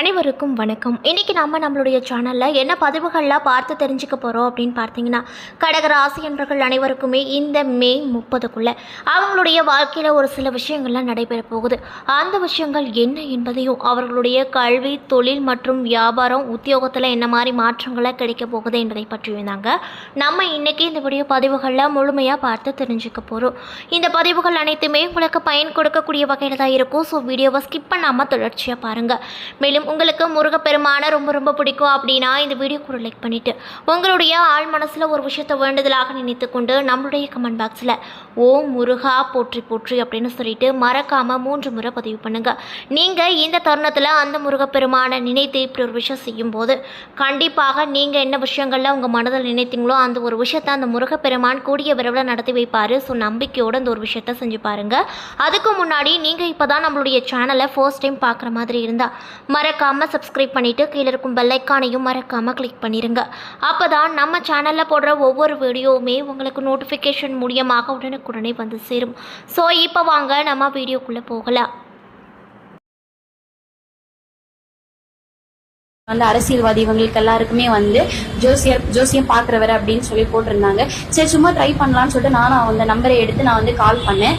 அனைவருக்கும் வணக்கம். இன்றைக்கி நம்ம நம்மளுடைய சேனலில் என்ன பதிவுகள்லாம் பார்த்து தெரிஞ்சுக்க போகிறோம் அப்படின்னு பார்த்தீங்கன்னா கடகராசி என்பர்கள் அனைவருக்குமே இந்த மே முப்பதுக்குள்ளே அவங்களுடைய வாழ்க்கையில் ஒரு சில விஷயங்கள்லாம் நடைபெற போகுது. அந்த விஷயங்கள் என்ன என்பதையும் அவர்களுடைய கல்வி தொழில் மற்றும் வியாபாரம் உத்தியோகத்தில் என்ன மாதிரி மாற்றங்களை கிடைக்க போகுது என்பதை பற்றியும் தாங்க நம்ம இன்றைக்கி இந்த வீடியோ பதிவுகளில் முழுமையாக பார்த்து தெரிஞ்சுக்க போகிறோம் இந்த பதிவுகள் அனைத்துமே உங்களுக்கு பயன் கொடுக்கக்கூடிய வகையில் தான் இருக்கும். ஸோ வீடியோவை ஸ்கிப் பண்ணாமல் தொடர்ச்சியாக பாருங்கள் மேலும் உங்களுக்கு முருகப்பெருமான ரொம்ப ரொம்ப பிடிக்கும் அப்படின்னா இந்த வீடியோ கூட லைக் பண்ணிவிட்டு உங்களுடைய ஆள் மனசில் ஒரு விஷயத்தை வேண்டுதலாக நினைத்து கொண்டு நம்மளுடைய கமெண்ட் பாக்ஸில் ஓ முருகா போற்றி போற்றி அப்படின்னு சொல்லிட்டு மறக்காமல் மூன்று முறை பதிவு பண்ணுங்கள் நீங்கள் இந்த தருணத்தில் அந்த முருகப்பெருமானை நினைத்து இப்படி ஒரு விஷயம் செய்யும்போது கண்டிப்பாக நீங்கள் என்ன விஷயங்களில் உங்கள் மனதில் நினைத்தீங்களோ அந்த ஒரு விஷயத்தை அந்த முருகப்பெருமான் கூடிய விரைவில் நடத்தி வைப்பார். ஸோ நம்பிக்கையோடு அந்த ஒரு விஷயத்தை செஞ்சு பாருங்கள் அதுக்கு முன்னாடி நீங்கள் இப்போ தான் நம்மளுடைய சேனலை ஃபர்ஸ்ட் டைம் பார்க்குற மாதிரி இருந்தால் மறக்காமல் சப்ஸ்கிரைப் பண்ணிவிட்டு கீழே இருக்கும் பெல்லைக்கானையும் மறக்காமல் கிளிக் பண்ணிடுங்க அப்போ தான் நம்ம சேனலில் போடுற ஒவ்வொரு வீடியோவுமே உங்களுக்கு நோட்டிஃபிகேஷன் மூலியமாக உடனுக்குடனே வந்து சேரும். ஸோ இப்போ வாங்க நம்ம வீடியோக்குள்ளே போகலாம். வந்து அரசியல்வாதி இவங்களுக்கு எல்லாருக்குமே வந்து ஜோசியர் ஜோசியம் பாக்குறவர் அப்படின்னு சொல்லி போட்டிருந்தாங்க. சரி சும்மா ட்ரை பண்ணலாம்னு சொல்லிட்டு நானும் அந்த நம்பரை எடுத்து நான் வந்து கால் பண்ணேன்.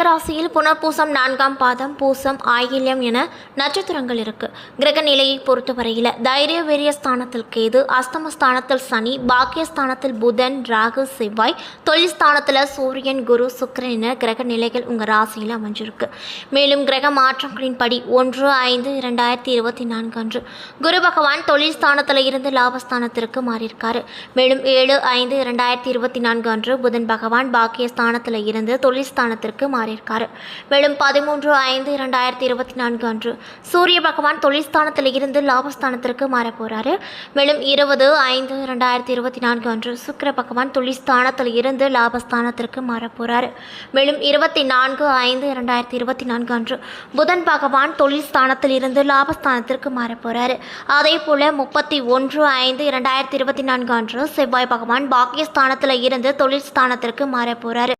கடகராசியில் புனர்பூசம் நான்காம் பாதம் பூசம் ஆயில்யம் என நட்சத்திரங்கள் இருக்கு. கிரக நிலையை பொறுத்தவரையில் தைரிய வீரிய ஸ்தானத்தில் கேது அஸ்தம ஸ்தானத்தில் சனி பாக்கியஸ்தானத்தில் புதன் ராகு செவ்வாய் தொழில் ஸ்தானத்தில் சூரியன் குரு சுக்கரன் என கிரக நிலைகள் உங்கள் ராசியில் அமைஞ்சிருக்கு. மேலும் கிரக மாற்றங்களின்படி ஒன்று ஐந்து இரண்டாயிரத்தி இருபத்தி நான்கு அன்று குரு பகவான் தொழில் ஸ்தானத்தில் இருந்து லாபஸ்தானத்திற்கு மாறியிருக்காரு. மேலும் ஏழு ஐந்து இரண்டாயிரத்தி இருபத்தி நான்கு அன்று புதன் பகவான் பாக்கியஸ்தானத்தில் இருந்து தொழில் ஸ்தானத்திற்கு மாறியிருக்காரு மேலும் பதிமூன்று ஐந்து இரண்டாயிரத்தி இருபத்தி நான்கு அன்று சூரிய பகவான் தொழில்ஸ்தானத்தில் இருந்து லாபஸ்தானத்திற்கு மாறப் போறாரு மேலும் இருபது ஐந்து இரண்டாயிரத்தி இருபத்தி நான்கு அன்று சுக்கிர பகவான் தொழில்ஸ்தானத்தில் இருந்து லாபஸ்தானத்திற்கு மாறப்போகிறாரு மேலும் இருபத்தி நான்கு ஐந்து இரண்டாயிரத்தி இருபத்தி நான்கு அன்று புதன் பகவான் தொழில்ஸ்தானத்தில் இருந்து லாபஸ்தானத்திற்கு மாறப் போறாரு அதே போல முப்பத்தி ஒன்று ஐந்து இரண்டாயிரத்தி இருபத்தி நான்கு அன்று செவ்வாய் பகவான் பாக்கியஸ்தானத்தில் இருந்து தொழில் ஸ்தானத்திற்கு மாறப் போறாரு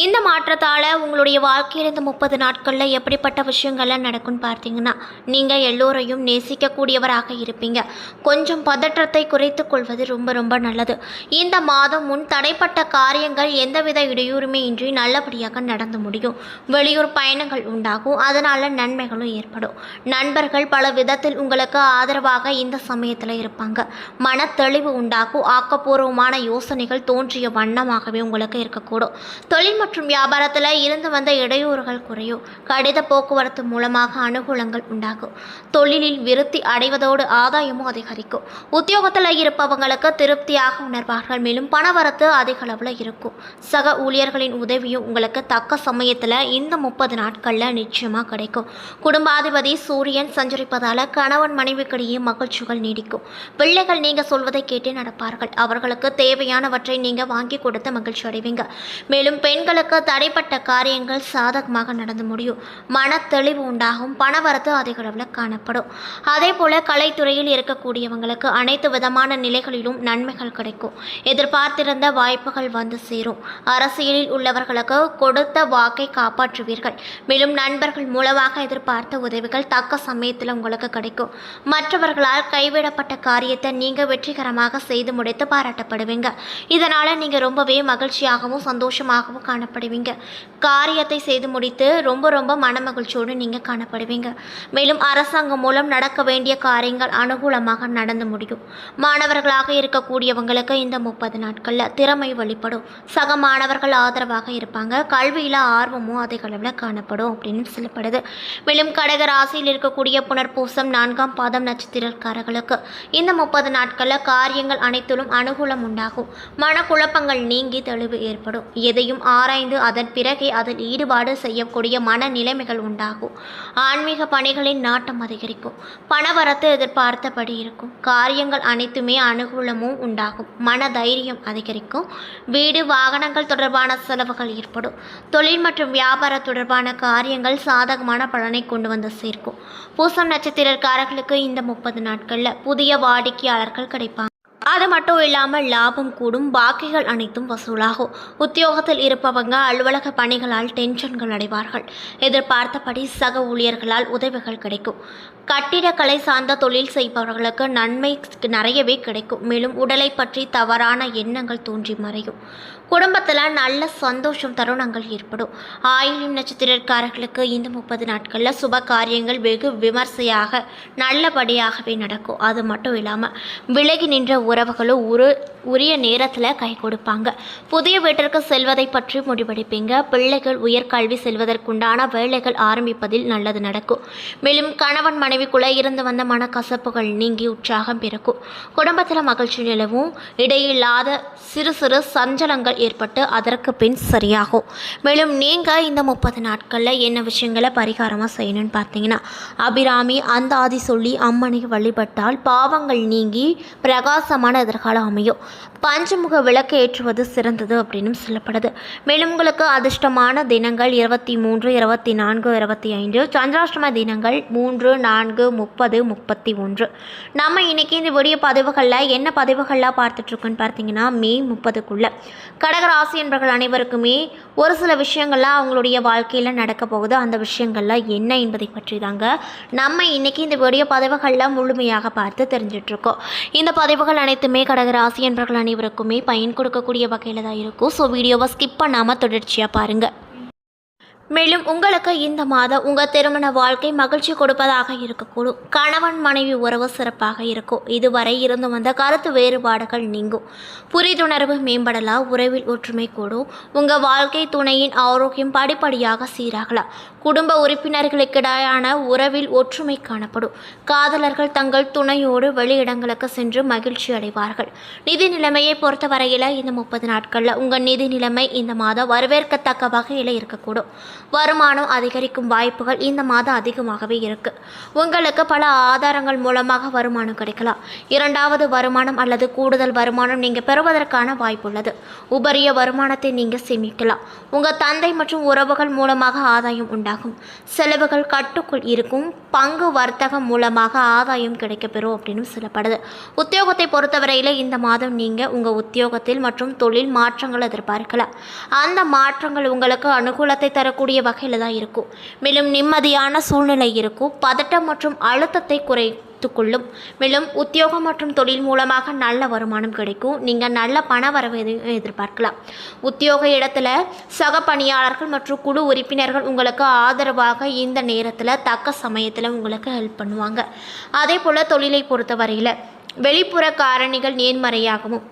இந்த மாற்றத்தால் உங்களுடைய வாழ்க்கையில் இந்த முப்பது நாட்களில் எப்படிப்பட்ட விஷயங்கள்லாம் நடக்கும்னு பார்த்தீங்கன்னா நீங்கள் எல்லோரையும் நேசிக்கக்கூடியவராக இருப்பீங்க. கொஞ்சம் பதற்றத்தை குறைத்து கொள்வது ரொம்ப ரொம்ப நல்லது. இந்த மாதம் முன் தடைப்பட்ட காரியங்கள் எந்தவித இடையூறுமே இன்றி நல்லபடியாக நடந்து முடியும். வெளியூர் பயணங்கள் உண்டாகும். அதனால் நன்மைகளும் ஏற்படும். நண்பர்கள் பல விதத்தில் உங்களுக்கு ஆதரவாக இந்த சமயத்தில் இருப்பாங்க. மன தெளிவு உண்டாகும். ஆக்கப்பூர்வமான யோசனைகள் தோன்றிய வண்ணமாகவே உங்களுக்கு இருக்கக்கூடும். தொழில் மற்றும் வியாபாரத்தில் இருந்து வந்த இடையூறுகள் குறையும். கடித போக்குவரத்து மூலமாக அனுகூலங்கள் உண்டாகும். தொழிலில் விருத்தி அடைவதோடு ஆதாயமும் அதிகரிக்கும். உத்தியோகத்தில் இருப்பவங்களுக்கு திருப்தியாக உணர்வார்கள். மேலும் பணவரத்து அதிக அளவில் இருக்கும். சக ஊழியர்களின் உதவியும் உங்களுக்கு தக்க சமயத்தில் இந்த முப்பது நாட்களில் நிச்சயமாக கிடைக்கும். குடும்பாதிபதி சூரியன் சஞ்சரிப்பதால் கணவன் மனைவிக்கிடையே மகிழ்ச்சிகள் நீடிக்கும். பிள்ளைகள் நீங்கள் சொல்வதை கேட்டு நடப்பார்கள். அவர்களுக்கு தேவையானவற்றை நீங்கள் வாங்கி கொடுத்து மகிழ்ச்சி அடைவீங்க. மேலும் பெண்கள் உங்களுக்கு தடைப்பட்ட காரியங்கள் சாதகமாக நடந்து முடியும். மன தெளிவு உண்டாகும். பணவரத்து அதிக அளவில் காணப்படும். அதே போல கலைத்துறையில் இருக்கக்கூடியவங்களுக்கு அனைத்து விதமான நிலைகளிலும் நன்மைகள் கிடைக்கும். எதிர்பார்த்திருந்த வாய்ப்புகள் வந்து சேரும். அரசியலில் உள்ளவர்களுக்கு கொடுத்த வாக்கை காப்பாற்றுவீர்கள். மேலும் நண்பர்கள் மூலமாக எதிர்பார்த்த உதவிகள் தக்க சமயத்தில் உங்களுக்கு கிடைக்கும். மற்றவர்களால் கைவிடப்பட்ட காரியத்தை நீங்கள் வெற்றிகரமாக செய்து முடித்து பாராட்டப்படுவீங்க. இதனால் நீங்கள் ரொம்பவே மகிழ்ச்சியாகவும் சந்தோஷமாகவும் காணப்படுவீங்க. காரியத்தை செய்து முடித்து ரொம்ப ரொம்ப மனமகிழ்ச்சியோடு நீங்கள் காணப்படுவீங்க. மேலும் அரசாங்கம் மூலம் நடக்க வேண்டிய காரியங்கள் அனுகூலமாக நடந்து முடியும். மாணவர்களாக இருக்கக்கூடியவங்களுக்கு இந்த முப்பது நாட்களில் திறமை வெளிப்படும். சக மாணவர்கள் ஆதரவாக இருப்பாங்க. கல்வியில் ஆர்வமும் அதிக அளவில் காணப்படும் அப்படின்னு சொல்லப்படுது. மேலும் கடக ராசியில் இருக்கக்கூடிய புனர்பூசம் நான்காம் பாதம் நட்சத்திரக்காரர்களுக்கு இந்த முப்பது நாட்களில் காரியங்கள் அனைத்திலும் அனுகூலம் உண்டாகும். மனக்குழப்பங்கள் நீங்கி தெளிவு ஏற்படும். எதையும் ஆராய் ஆராய்ந்து அதன் பிறகே அதில் ஈடுபாடு செய்யக்கூடிய மனநிலைமைகள் உண்டாகும். ஆன்மீக பணிகளின் நாட்டம் அதிகரிக்கும். பணவரத்து எதிர்பார்த்தபடி இருக்கும். காரியங்கள் அனைத்துமே அனுகூலமும் உண்டாகும். மன தைரியம் அதிகரிக்கும். வீடு வாகனங்கள் தொடர்பான செலவுகள் ஏற்படும். தொழில் மற்றும் வியாபார தொடர்பான காரியங்கள் சாதகமான பலனை கொண்டு வந்து சேர்க்கும். பூசம் நட்சத்திரக்காரர்களுக்கு இந்த முப்பது நாட்களில் புதிய வாடிக்கையாளர்கள் கிடைப்பாங்க. அது மட்டும் இல்லாமல் லாபம் கூடும் பாக்கிகள் அனைத்தும் வசூலாகும். உத்தியோகத்தில் இருப்பவங்க அலுவலக பணிகளால் டென்ஷன்கள் அடைவார்கள். எதிர்பார்த்தபடி சக ஊழியர்களால் உதவிகள் கிடைக்கும். கட்டிடக்கலை சார்ந்த தொழில் செய்பவர்களுக்கு நன்மை நிறையவே கிடைக்கும். மேலும் உடலை பற்றி தவறான எண்ணங்கள் தோன்றி மறையும். குடும்பத்தில் நல்ல சந்தோஷம் தருணங்கள் ஏற்படும். ஆயிலும் நட்சத்திரக்காரர்களுக்கு இந்த முப்பது நாட்களில் சுப காரியங்கள் வெகு விமர்சையாக நல்லபடியாகவே நடக்கும். அது மட்டும் இல்லாமல் விலகி நின்ற உறவுகளும் உரு உரிய நேரத்தில் கை கொடுப்பாங்க. புதிய வீட்டிற்கு செல்வதை பற்றி முடிவெடுப்பீங்க. பிள்ளைகள் உயர்கல்வி செல்வதற்குண்டான வேலைகள் ஆரம்பிப்பதில் நல்லது நடக்கும். மேலும் கணவன் மனைவிக்குள்ளே இருந்து வந்த மனக்கசப்புகள் நீங்கி உற்சாகம் பிறக்கும். குடும்பத்தில் மகிழ்ச்சி நிலவும். இடையில்லாத சிறு சிறு சஞ்சலங்கள் ஏற்பட்டு அதற்கு பின் சரியாகும். மேலும் நீங்கள் இந்த முப்பது நாட்களில் என்ன விஷயங்களை பரிகாரமாக செய்யணும்னு பார்த்தீங்கன்னா அபிராமி அந்த ஆதி சொல்லி அம்மனை வழிபட்டால் பாவங்கள் நீங்கி பிரகாசமான எதிர்காலம் அமையும். பஞ்சமுக விளக்கு ஏற்றுவது சிறந்தது அப்படின்னு சொல்லப்படுது. மேலும் உங்களுக்கு அதிர்ஷ்டமான தினங்கள் இருபத்தி மூன்று இருபத்தி நான்கு இருபத்தி ஐந்து சந்திராஷ்டம தினங்கள் மூன்று நான்கு முப்பது முப்பத்தி ஒன்று. நம்ம இன்னைக்கு இந்த வீடியோ பதிவுகளில் என்ன பதிவுகள்லாம் பார்த்துட்ருக்கோன்னு பார்த்தீங்கன்னா மே முப்பதுக்குள்ளே. கடகராசி என்பவர்கள் அனைவருக்குமே ஒரு சில விஷயங்கள்லாம் அவங்களுடைய வாழ்க்கையில் நடக்க போகுது. அந்த விஷயங்கள்லாம் என்ன என்பதை பற்றி தாங்க நம்ம இன்றைக்கி இந்த வீடியோ பதிவுகளில் முழுமையாக பார்த்து தெரிஞ்சிட்ருக்கோம். இந்த பதிவுகள் அனைத்துமே கடகராசி என்பவர்கள் அனைவருக்குமே பயன் கொடுக்கக்கூடிய வகையில் தான் இருக்கும். ஸோ வீடியோவை ஸ்கிப் பண்ணாமல் தொடர்ச்சியாக பாருங்கள் மேலும் உங்களுக்கு இந்த மாதம் உங்கள் திருமண வாழ்க்கை மகிழ்ச்சி கொடுப்பதாக இருக்கக்கூடும். கணவன் மனைவி உறவு சிறப்பாக இருக்கும். இதுவரை இருந்து வந்த கருத்து வேறுபாடுகள் நீங்கும். புரிதுணர்வு மேம்படலாம் உறவில் ஒற்றுமை கூடும். உங்கள் வாழ்க்கை துணையின் ஆரோக்கியம் படிப்படியாக சீராகலாம். குடும்ப உறுப்பினர்களுக்கிடையான உறவில் ஒற்றுமை காணப்படும். காதலர்கள் தங்கள் துணையோடு வெளியிடங்களுக்கு சென்று மகிழ்ச்சி அடைவார்கள். நிதி நிலைமையை பொறுத்தவரையில் இந்த முப்பது நாட்களில் உங்கள் நிதி நிலைமை இந்த மாதம் வரவேற்கத்தக்க வகையில் இருக்கக்கூடும். வருமானம் அதிகரிக்கும் வாய்ப்புகள் இந்த மாதம் அதிகமாகவே இருக்கு. உங்களுக்கு பல ஆதாரங்கள் மூலமாக வருமானம் கிடைக்கலாம். இரண்டாவது வருமானம் அல்லது கூடுதல் வருமானம் நீங்கள் பெறுவதற்கான வாய்ப்புள்ளது. உபரிய வருமானத்தை நீங்கள் சேமிக்கலாம். உங்கள் தந்தை மற்றும் உறவுகள் மூலமாக ஆதாயம் உண்டாகும். செலவுகள் கட்டுக்குள் இருக்கும். பங்கு வர்த்தகம் மூலமாக ஆதாயம் கிடைக்கப்பெறும் அப்படின்னு சொல்லப்படுது. உத்தியோகத்தை பொறுத்தவரையில் இந்த மாதம் நீங்கள் உங்கள் உத்தியோகத்தில் மற்றும் தொழில் மாற்றங்கள் எதிர்பார்க்கலாம். அந்த மாற்றங்கள் உங்களுக்கு அனுகூலத்தை தரக்கூடிய வகையில் தான் இருக்கும். மேலும் நிம்மதியான சூழ்நிலை இருக்கும். பதட்டம் மற்றும் அழுத்தத்தை குறை கொள்ளும். மேலும் உத்தியோகம் மற்றும் தொழில் மூலமாக நல்ல வருமானம் கிடைக்கும். நீங்கள் நல்ல பண வரவு எதிர்பார்க்கலாம். உத்தியோக இடத்துல சக பணியாளர்கள் மற்றும் குழு உறுப்பினர்கள் உங்களுக்கு ஆதரவாக இந்த நேரத்தில் தக்க சமயத்தில் உங்களுக்கு ஹெல்ப் பண்ணுவாங்க. அதே போல் தொழிலை பொறுத்தவரையில் வெளிப்புற காரணிகள் நேர்மறையாகவும்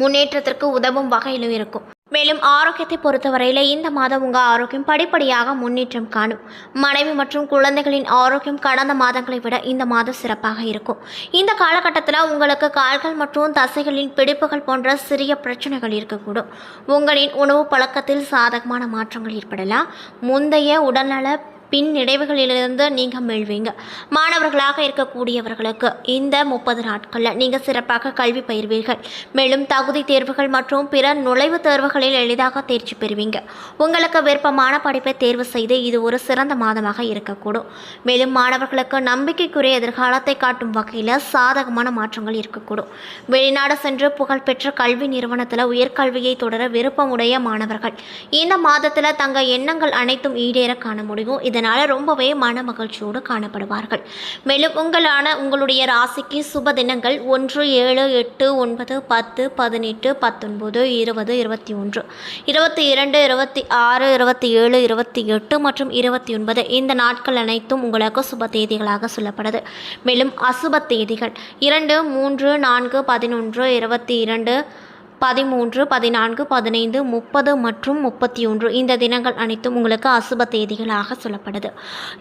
முன்னேற்றத்திற்கு உதவும் வகையிலும் இருக்கும். மேலும் ஆரோக்கியத்தை பொறுத்தவரையில் இந்த மாதம் உங்கள் ஆரோக்கியம் படிப்படியாக முன்னேற்றம் காணும். மனைவி மற்றும் குழந்தைகளின் ஆரோக்கியம் கடந்த மாதங்களை விட இந்த மாதம் சிறப்பாக இருக்கும். இந்த காலகட்டத்தில் உங்களுக்கு கால்கள் மற்றும் தசைகளின் பிடிப்புகள் போன்ற சிறிய பிரச்சனைகள் இருக்கக்கூடும். உங்களின் உணவு பழக்கத்தில் சாதகமான மாற்றங்கள் ஏற்படலாம். முந்தைய உடல்நல பின் நினைவுகளிலிருந்து நீங்கள் மீழ்வீங்க மாணவர்களாக இருக்கக்கூடியவர்களுக்கு இந்த முப்பது நாட்களில் நீங்கள் சிறப்பாக கல்வி பயிர்வீர்கள். மேலும் தகுதி தேர்வுகள் மற்றும் பிற நுழைவுத் தேர்வுகளில் எளிதாக தேர்ச்சி பெறுவீங்க. உங்களுக்கு விருப்பமான படிப்பை தேர்வு செய்து இது ஒரு சிறந்த மாதமாக இருக்கக்கூடும். மேலும் மாணவர்களுக்கு நம்பிக்கைக்குரிய எதிர்காலத்தை காட்டும் வகையில் சாதகமான மாற்றங்கள் இருக்கக்கூடும். வெளிநாடு சென்று புகழ்பெற்ற கல்வி நிறுவனத்தில் உயர்கல்வியை தொடர விருப்பமுடைய மாணவர்கள். இந்த மாதத்தில் தங்கள் எண்ணங்கள் அனைத்தும் ஈடேற காண முடியும். இதனால் ரொம்பவே மன மகிழ்ச்சியோடு காணப்படுவார்கள். மேலும் உங்களான உங்களுடைய ராசிக்கு சுப தினங்கள் ஒன்று ஏழு எட்டு ஒன்பது பத்து பதினெட்டு பத்தொன்பது இருபது இருபத்தி ஒன்று. இருபத்தி இரண்டு இருபத்தி ஆறு இருபத்தி ஏழு இருபத்தி எட்டு மற்றும் இருபத்தி ஒன்பது. இந்த நாட்கள் அனைத்தும் உங்களுக்கு சுப தேதிகளாக சொல்லப்படுது. மேலும் அசுப தேதிகள் இரண்டு மூன்று நான்கு பதினொன்று இருபத்தி இரண்டு பதிமூன்று பதினான்கு பதினைந்து முப்பது மற்றும் முப்பத்தி ஒன்று இந்த தினங்கள் அனைத்தும் உங்களுக்கு அசுப தேதிகளாக சொல்லப்படுது.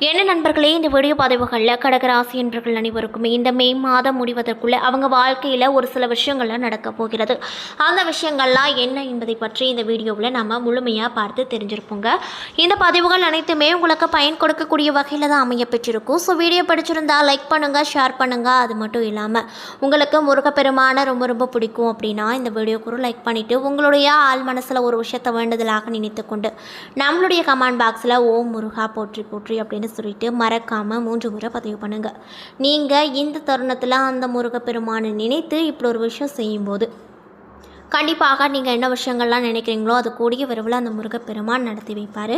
என்ன நண்பர்களே இந்த வீடியோ பதிவுகளில் கடகராசி என்பர்கள் அனைவருக்குமே இந்த மே மாதம் முடிவதற்குள்ளே அவங்க வாழ்க்கையில் ஒரு சில விஷயங்கள்லாம் நடக்க போகிறது. அந்த விஷயங்கள்லாம் என்ன என்பதை பற்றி இந்த வீடியோவில் நம்ம முழுமையாக பார்த்து தெரிஞ்சிருப்போங்க. இந்த பதிவுகள் அனைத்துமே உங்களுக்கு பயன் கொடுக்கக்கூடிய வகையில் தான் அமைய பெற்றிருக்கும் ஸோ வீடியோ பிடிச்சிருந்தால் லைக் பண்ணுங்கள் ஷேர் பண்ணுங்கள் அது மட்டும் இல்லாமல் உங்களுக்கு முருகப்பெருமான ரொம்ப ரொம்ப பிடிக்கும் அப்படின்னா இந்த வீடியோக்கு குரு லைக் பண்ணிவிட்டு உங்களுடைய ஆள் மனசில் ஒரு விஷயத்தை வேண்டுதலாக நினைத்து கொண்டு நம்மளுடைய கமெண்ட் பாக்ஸில் ஓம் முருகா போற்றி போற்றி அப்படின்னு சொல்லிட்டு மறக்காமல் மூன்று முறை பதிவு பண்ணுங்கள் நீங்கள் இந்த தருணத்தில் அந்த முருகப்பெருமானை நினைத்து இப்படி ஒரு விஷயம் செய்யும்போது கண்டிப்பாக நீங்கள் என்ன விஷயங்கள்லாம் நினைக்கிறீங்களோ அது கூடிய விரைவில் அந்த முருகப்பெருமான் நடத்தி வைப்பார்.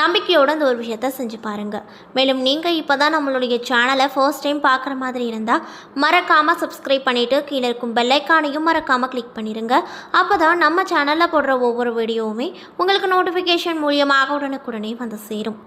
நம்பிக்கையோடு அந்த ஒரு விஷயத்த செஞ்சு பாருங்கள் மேலும் நீங்கள் இப்போ தான் நம்மளுடைய சேனலை ஃபர்ஸ்ட் டைம் பார்க்குற மாதிரி இருந்தால் மறக்காமல் சப்ஸ்கிரைப் பண்ணிவிட்டு கீழே இருக்கும் பெல்லைக்கானையும் மறக்காமல் கிளிக் பண்ணிடுங்க அப்போ தான் நம்ம சேனலில் போடுற ஒவ்வொரு வீடியோவுமே உங்களுக்கு நோட்டிஃபிகேஷன் மூலியமாக உடனுக்குடனே வந்து சேரும்.